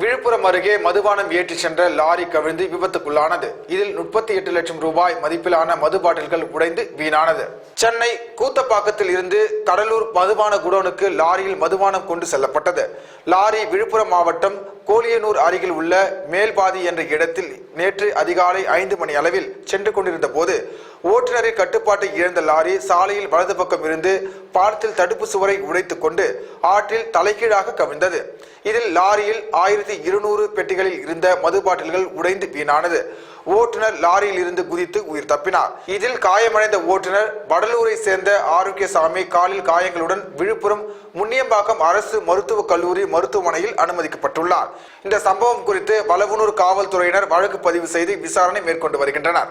விழுப்புரம் அருகே மதுபானம் ஏற்றிச் சென்ற லாரி கவிழ்ந்து விபத்துக்குள்ளானது. இதில் முப்பத்தி எட்டு லட்சம் ரூபாய் மதிப்பிலான மது பாட்டில்கள் உடைந்து வீணானது. சென்னை கூத்தப்பாக்கத்தில் இருந்து கடலூர் மதுபான குடோனுக்கு லாரியில் மதுபானம் கொண்டு செல்லப்பட்டது. லாரி விழுப்புரம் மாவட்டம் கோலியனூர் அருகில் உள்ள மேல்பாதி என்ற இடத்தில் நேற்று அதிகாலை ஐந்து மணி அளவில் சென்று கொண்டிருந்த போது ஓட்டுநரின் கட்டுப்பாட்டை இழந்த லாரி சாலையில் வலது பக்கம் இருந்து பாலத்தில் தடுப்பு சுவரை உடைத்துக் கொண்டு ஆற்றில் தலைகீழாக கவிழ்ந்தது. இதில் லாரியில் ஆயிரத்தி இருநூறு பெட்டிகளில் இருந்த மது பாட்டில்கள் உடைந்து வீணானது. ஓட்டுநர் லாரியில் இருந்து குதித்து உயிர் தப்பினார். இதில் காயமடைந்த ஓட்டுநர் வடலூரை சேர்ந்த ஆரோக்கியசாமி காலில் காயங்களுடன் விழுப்புரம் முன்னியம்பாக்கம் அரசு மருத்துவக் கல்லூரி மருத்துவமனையில் அனுமதிக்கப்பட்டுள்ளார். இந்த சம்பவம் குறித்து வலவனூர் காவல்துறையினர் வழக்கு பதிவு செய்து விசாரணை மேற்கொண்டு வருகின்றனர்.